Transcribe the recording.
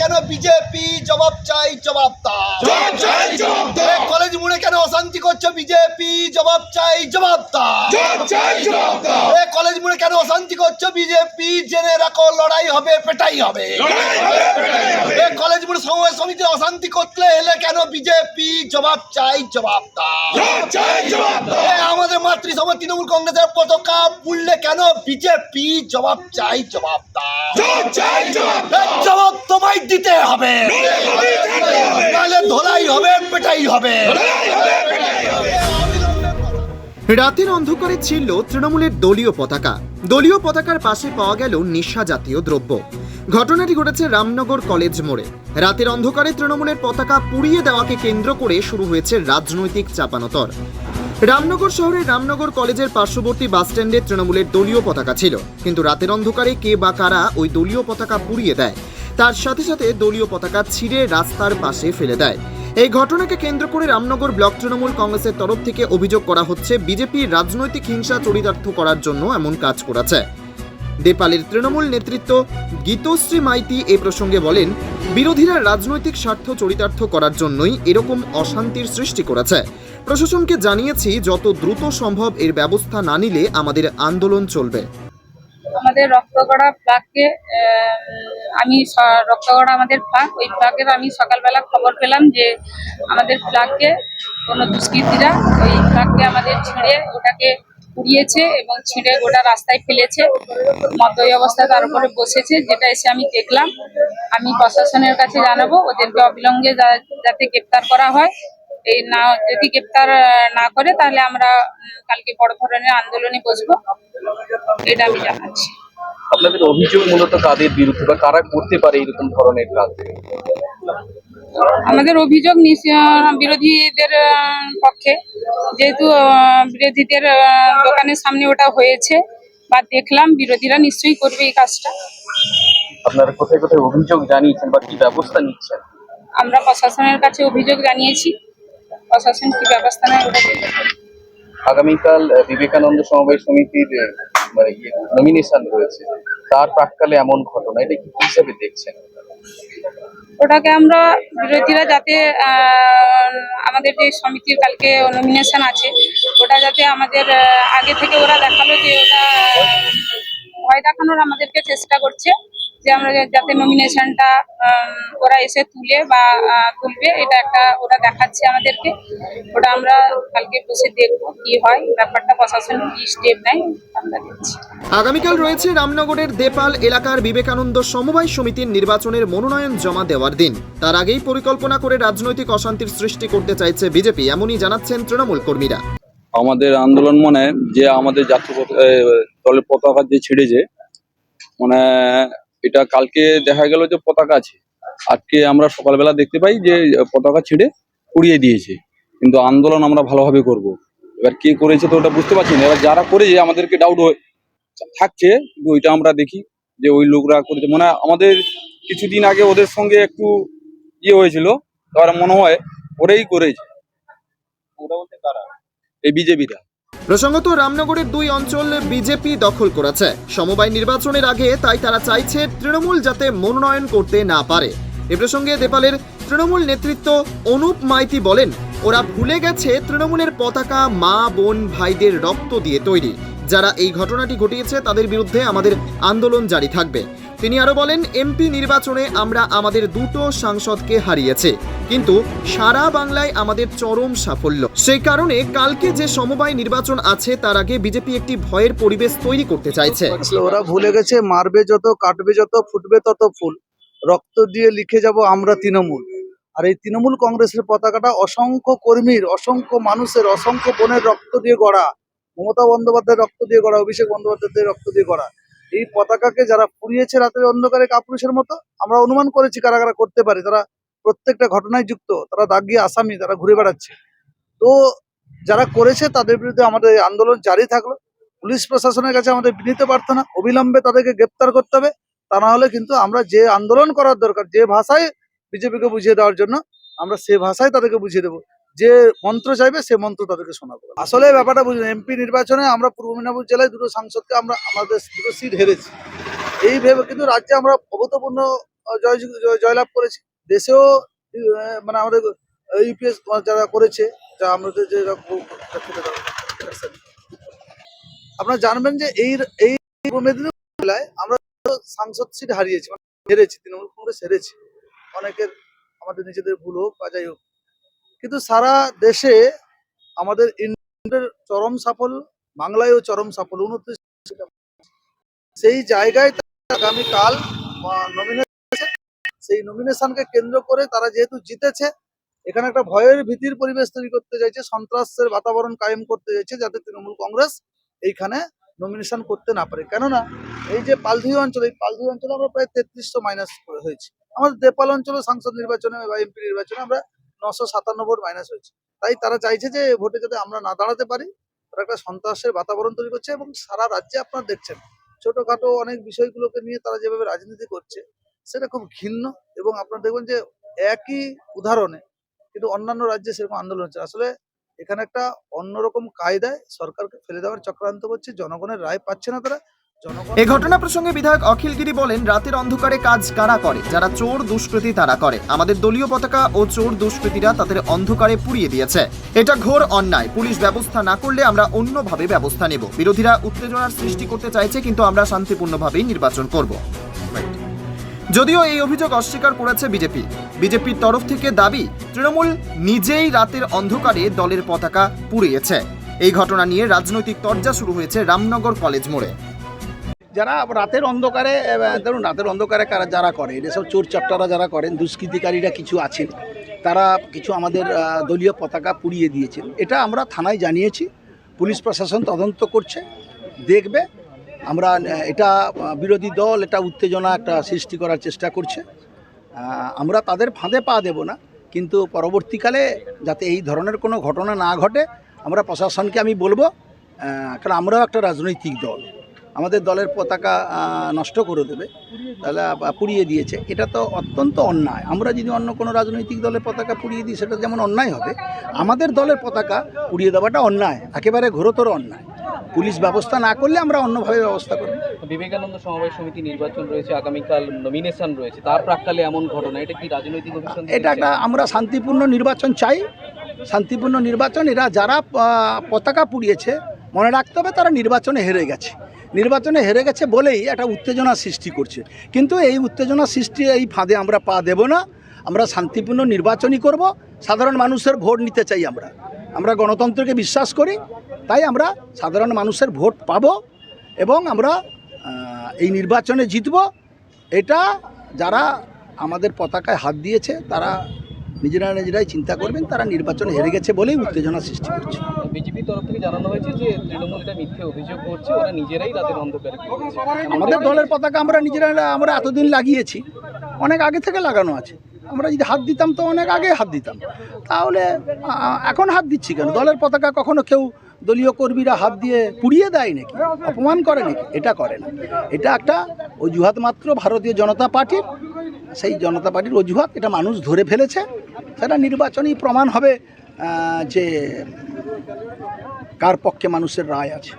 কেন বিজেপি জবাব চাই জবাব কলেজ মোড়ে কেন অশান্তি করছ? বিজেপি জবাব চাই জবাব কলেজ মোড়ে কেন অশান্তি করছ? বিজেপি জেনে রাখো লড়াই হবে পেটাই হবে। কলেজ মোড়ে সমবায় সমিতি অশান্তি করতে এলে কেন বিজেপি জবাব চাই জবাব আমাদের মাতৃ সমাজ তৃণমূল কংগ্রেসের পতাকা পুড়লে কেন বিজেপি জবাব চাই জবাব জবাব চাই, দিতে হবে। নাহলে ধোলাই হবে, পেটাই হবে। রাতের অন্ধকারে ছিল তৃণমূলের দলীয় পতাকা। দলীয় পতাকার পাশে পাওয়া গেল নেশা জাতীয় দ্রব্য। ঘটনাটি ঘটেছে রামনগর কলেজ মোড়ে। রাতের অন্ধকারে তৃণমূলের পতাকা পুড়িয়ে দেওয়াকে কেন্দ্র করে শুরু হয়েছে রাজনৈতিক চাপানোতর। রামনগর শহরের রামনগর কলেজের পার্শ্ববর্তী বাসস্ট্যান্ডে তৃণমূলের দলীয় পতাকা ছিল। কিন্তু রাতের অন্ধকারে কে বা কারা ওই দলীয় পতাকা পুড়িয়ে দেয় তার সাথে সাথে দলীয় পতাকা ছিঁড়ে রাস্তার পাশে ফেলে দেয়। এই ঘটনাকে কেন্দ্র করে রামনগর ব্লক তৃণমূল কংগ্রেসের তরফ থেকে অভিযোগ করা হচ্ছে, বিজেপির রাজনৈতিক হিংসা চরিতার্থ করার জন্য এমন কাজ করেছে। দেপালের তৃণমূল নেতৃত্ব গীতশ্রী মাইতি এ প্রসঙ্গে বলেন, বিরোধীরা রাজনৈতিক স্বার্থ চরিতার্থ করার জন্যই এরকম অশান্তির সৃষ্টি করেছে। প্রশাসনকে জানিয়েছি, যত দ্রুত সম্ভব এর ব্যবস্থা না নিলে আমাদের আন্দোলন চলবে। আমাদের রক্তগড়া ফ্ল্যাগকে আমি রক্তগড়া আমাদের ফ্ল্যাগ ওই ফ্ল্যাগের আমি সকালবেলা খবর পেলাম যে আমাদের ফ্ল্যাগকে কোনো দুষ্কৃতীরা ওই ফ্ল্যাগকে আমাদের ছিঁড়ে ওটাকে পুড়িয়েছে এবং ছিঁড়ে গোটা রাস্তায় ফেলেছে। মতই অবস্থা তার উপরে বসেছে, যেটা এসে আমি দেখলাম। আমি প্রশাসনের কাছে জানাব, ওদেরকে অবিলম্বে যাতে গ্রেপ্তার করা হয়। এই না যদি গ্রেপ্তার না করে তাহলে আমরা কালকে বড় ধরনের আন্দোলনে বসবো। এটা আমি জানাচ্ছি। আপনাদের অভিযোগ মূলত কাদের বিরুদ্ধে বা কারা করতে পারে এরকম ধরনের কাজ? আমাদের অভিযোগ বিরোধীদের পক্ষে। যেহেতু বিরোধীদের দোকানের সামনে ওটা হয়েছে বা দেখলাম বিরোধীরা নিশ্চয়ই করবে এই কাজটা। আপনারা কোথায় কোথায় অভিযোগ জানিয়েছেন বা কি ব্যবস্থা নিচ্ছেন? আমরা প্রশাসনের কাছে অভিযোগ জানিয়েছি। প্রশাসন কি ব্যবস্থা নেয়। আগামীকাল বিবেকানন্দ সমবায় সমিতির মানে নমিনেশন রয়েছে। তার প্রাককালে এমন ঘটনা এটা কি হিসাবে দেখছেন? ওটাকে আমরা বিরোধীরা যাতে আমাদের যে সমিতির কালকে নমিনেশন আছে ওটা যাতে আমাদের আগে থেকে ওরা দেখাল যে ওটা ভয় দেখানোর আমাদেরকে চেষ্টা করছে। যে আমরা যাতে নমিনেশনটা ওরা এসে তুলে বা আহ, তুলবে এটা একটা ওরা দেখাচ্ছে আমাদেরকে। ওটা আমরা কালকে বসে দেখব কি হয়। ব্যাপারটা প্রশাসন কি স্টেপ নেয় আমরা দেখছি। আগামীকাল রয়েছে রামনগরের দেপাল এলাকার বিবেকানন্দ সমবায় সমিতির নির্বাচনের মনোনয়ন জমা দেওয়ার দিন। তার আগেই পরিকল্পনা করে রাজনৈতিক অশান্তির সৃষ্টি করতে চাইছে বিজেপি এমনই জানাচ্ছেন তৃণমূল কর্মীরা। আমাদের আন্দোলন মানে যে আমাদের জাতীয় দলের পতাকা যে ছিঁড়েছে মানে এটা কালকে দেখা গেল যে পতাকা আছে। আজকে আমরা সকালবেলা দেখতে পাই যে পতাকা ছিঁড়ে উড়িয়ে দিয়েছে। কিন্তু আন্দোলন আমরা ভালোভাবে করব। এবার কে করেছে তো ওটা বুঝতে পারছি না। এবার যারা করেছে আমাদেরকে ডাউট থাকছে কিন্তু ওইটা আমরা দেখি যে ওই লোকরা করেছে। মানে আমাদের কিছুদিন আগে ওদের সঙ্গে একটু ইয়ে হয়েছিল। এবার মনে হয় ওরাই করেছে। ওরা বলতে কারা? এই বিজেপিটা প্রসঙ্গত, রামনগরের দুই অঞ্চল বিজেপি দখল করেছে। সমবায় নির্বাচনের আগে তাই তারা চাইছে তৃণমূল যাতে মনোনয়ন করতে না পারে। এ প্রসঙ্গে দেপালের তৃণমূল নেতৃত্ব অনুপ মাইতি বলেন, ওরা ভুলে গেছে তৃণমূলের পতাকা মা, বোন, ভাইদের রক্ত দিয়ে তৈরি। যারা এই ঘটনাটি ঘটিয়েছে তাদের বিরুদ্ধে আমাদের আন্দোলন জারি থাকবে। তিনি আরও বলেন, এমপি নির্বাচনে আমরা আমাদের দুটো সাংসদকে হারিয়েছে, কিন্তু সারা বাংলায় আমাদের চরম সাফল্য। সেই কারণে কালকে যে সমবায় নির্বাচন আছে, তার আগে বিজেপি একটি ভয়ের পরিবেশ তৈরি করতে চাইছে। ওরা ভুলে গেছে, মারবে যত, কাটবে যত, ফুটবে তত ফুল। রক্ত দিয়ে লিখে যাব আমরা তৃণমূল। আর এই তৃণমূল কংগ্রেসের পতাকাটা অসংখ্য কর্মীর, অসংখ্য মানুষের, অসংখ্য বোনের রক্ত দিয়ে গড়া। মমতা বন্দ্যোপাধ্যায়ের রক্ত দিয়ে গড়া, অভিষেক বন্দ্যোপাধ্যায়ের রক্ত দিয়ে গড়া। এই পতাকাকে যারা পুড়িয়েছে রাতের অন্ধকারে কাপুরুষের মতো, আমরা অনুমান করেছি কারা কারা করতে পারে। তারা প্রত্যেকটা ঘটনায় যুক্ত, তারা দাগিয়ে আসামি, তারা ঘুরে বেড়াচ্ছে। তো যারা করেছে তাদের বিরুদ্ধে আমাদের আন্দোলন জারি থাকল। পুলিশ প্রশাসনের কাছে আমাদের বিনীত প্রার্থনা, অবিলম্বে তাদেরকে গ্রেপ্তার করতে হবে। তা না হলে কিন্তু আমরা যে আন্দোলন করার দরকার, যে ভাষায় বিজেপিকে বুঝিয়ে দেওয়ার জন্য, আমরা সে ভাষায় তাদেরকে বুঝিয়ে দেবো। যে মন্ত্র চাইবে, সে মন্ত্র তাদেরকে শোনাবো। আসলে ব্যাপারটা বুঝুন, এমপি নির্বাচনে আমরা পূর্ব মেদিনীপুর জেলায় দুটো সাংসদকে আমরা, আমাদের দুটো সিট হেরেছি। এই ভেবে কিন্তু রাজ্যে আমরা অভূতপূর্ণ জয় জয়- জয়লাভ করেছি। দেশেও মানে আমাদের ইউপিএস যারা করেছে, যা আমাদের যে আপনারা জানবেন যে এই এই পূর্ব মেদিনীপুর জেলায় আমরা সাংসদ সিট হারিয়েছি মানে হেরেছি, তৃণমূল কংগ্রেস হেরেছে। অনেকের, আমাদের নিজেদের ভুল হোক বা যাই হোক কিন্তু সারা দেশে আমাদের ইন্ডিয়ার চরম সাফল্য, বাংলায়ও চরম সাফল্য উনত্রিশ সেই জায়গায় আগামীকাল সেই নমিনেশনকে কেন্দ্র করে তারা যেহেতু জিতেছে, এখানে একটা ভয়ের ভীতির পরিবেশ তৈরি করতে চাইছে, সন্ত্রাসের বাতাবরণ কায়েম করতে চাইছে যাতে তৃণমূল কংগ্রেস এইখানে নমিনেশন করতে না পারে। কেননা এই যে পালধি অঞ্চল, এই পালধি অঞ্চলে আমরা প্রায় তেত্রিশশো মাইনাস হয়েছে। আমাদের দেপাল অঞ্চলে সাংসদ নির্বাচনে বা এমপি নির্বাচনে আমরা নশো সাতান্ন ভোট মাইনাস হয়েছে। তাই তারা চাইছে যে ভোটে যাতে আমরা না দাঁড়াতে পারি, তারা একটা সন্ত্রাসের বাতাবরণ তৈরি করছে এবং সারা রাজ্যে আপনারা দেখছেন, ছোটখাটো অনেক বিষয়গুলোকে নিয়ে তারা যেভাবে রাজনীতি করছে, সেটা খুব ঘৃণ্য এবং আপনারা দেখবেন যে একই উদাহরণে কিন্তু অন্যান্য রাজ্যে সেরকম আন্দোলন হচ্ছে আসলে এখানে একটা অন্যরকম কায়দায় সরকারকে ফেলে দেওয়ার চক্রান্ত করছে, জনগণের রায় পাচ্ছে না তারা এই ঘটনা প্রসঙ্গে বিধায়ক অখিল গিরি বলেন, রাতের অন্ধকারে কাজ কারা করে? যারা চোর দুষ্কৃতী তারা করে। আমাদের দলীয় পতাকা ও চোর দুষ্কৃতীরা তাদের অন্ধকারে পুড়িয়ে দিয়েছে। এটা ঘোর অন্যায়। পুলিশ ব্যবস্থা না করলে আমরা অন্যভাবে ব্যবস্থা নেব। বিরোধীরা উত্তেজনার সৃষ্টি করতে চাইছে, কিন্তু আমরা শান্তিপূর্ণভাবেই নির্বাচন করব। যদিও এই অভিযোগ অস্বীকার করেছে বিজেপি। বিজেপির তরফ থেকে দাবি, তৃণমূল নিজেই রাতের অন্ধকারে দলের পতাকা পুড়িয়েছে। এই ঘটনা নিয়ে রাজনৈতিক তরজা শুরু হয়েছে রামনগর কলেজ মোড়ে। যারা রাতের অন্ধকারে ধরুন রাতের অন্ধকারে কারা, যারা করে এসব চোর চাপটারা যারা করেন, দুষ্কৃতিকারীরা কিছু আছেন, তারা কিছু আমাদের দলীয় পতাকা পুড়িয়ে দিয়েছেন। এটা আমরা থানায় জানিয়েছি, পুলিশ প্রশাসন তদন্ত করছে, দেখবে, আমরা এটা বিরোধী দল, এটা উত্তেজনা একটা সৃষ্টি করার চেষ্টা করছে। আমরা তাদের ফাঁদে পা দেব না, কিন্তু পরবর্তীকালে যাতে এই ধরনের কোনো ঘটনা না ঘটে, আমরা প্রশাসনকে আমি বলব কারণ আমরাও একটা রাজনৈতিক দল। আমাদের দলের পতাকা নষ্ট করে দেবে। তাহলে পুড়িয়ে দিয়েছে। এটা তো অত্যন্ত অন্যায়। আমরা যদি অন্য কোনো রাজনৈতিক দলের পতাকা পুড়িয়ে দিই সেটা যেমন অন্যায় হবে আমাদের দলের পতাকা পুড়িয়ে দেওয়াটা অন্যায়। একেবারে ঘোরতর অন্যায়। পুলিশ ব্যবস্থা না করলে আমরা অন্যভাবে ব্যবস্থা করব। বিবেকানন্দ সমবায় সমিতি নির্বাচন রয়েছে আগামীকাল নমিনেশন রয়েছে। তার প্রাককালে এমন ঘটনা এটা কি রাজনৈতিক এটা একটা আমরা শান্তিপূর্ণ নির্বাচন চাই। শান্তিপূর্ণ নির্বাচন এরা যারা পতাকা পুড়িয়েছে মনে রাখতে হবে তারা নির্বাচনে হেরে গেছে। নির্বাচনে হেরে গেছে বলেই একটা উত্তেজনা সৃষ্টি করছে। কিন্তু এই উত্তেজনা সৃষ্টি এই ফাঁদে আমরা পা দেব না। আমরা শান্তিপূর্ণ নির্বাচনই করব। সাধারণ মানুষের ভোট নিতে চাই আমরা। আমরা গণতন্ত্রকে বিশ্বাস করি, তাই আমরা সাধারণ মানুষের ভোট পাব এবং আমরা এই নির্বাচনে জিতব। এটা যারা আমাদের পতাকায় হাত দিয়েছে, তারা নিজেরা নিজেরাই চিন্তা করবেন তারা নির্বাচনে হেরে গেছে বলেই উত্তেজনা সৃষ্টি করছে। বিজেপির তরফ থেকে জানানো হয়েছে যে তৃণমূল এটা মিথ্যে অভিযোগ করছে ওরা নিজেরাই রাতের অন্ধকারে আমাদের দলের পতাকা আমরা নিজেরা আমরা এতদিন লাগিয়েছি অনেক আগে থেকে লাগানো আছে। আমরা যদি হাত দিতাম তো অনেক আগে হাত দিতাম। তাহলে এখন হাত দিচ্ছি কেন? দলের পতাকা কখনো কেউ দলীয় কর্মীরা হাত দিয়ে পুড়িয়ে দেয় নাকি? অপমান করে নাকি? এটা করে না। এটা একটা অজুহাত মাত্র ভারতীয় জনতা পার্টির সেই জনতা পার্টির অজুহাত। এটা মানুষ ধরে ফেলেছে। সেটা নির্বাচনী প্রমাণ হবে যে কার পক্ষে মানুষের রায় আছে।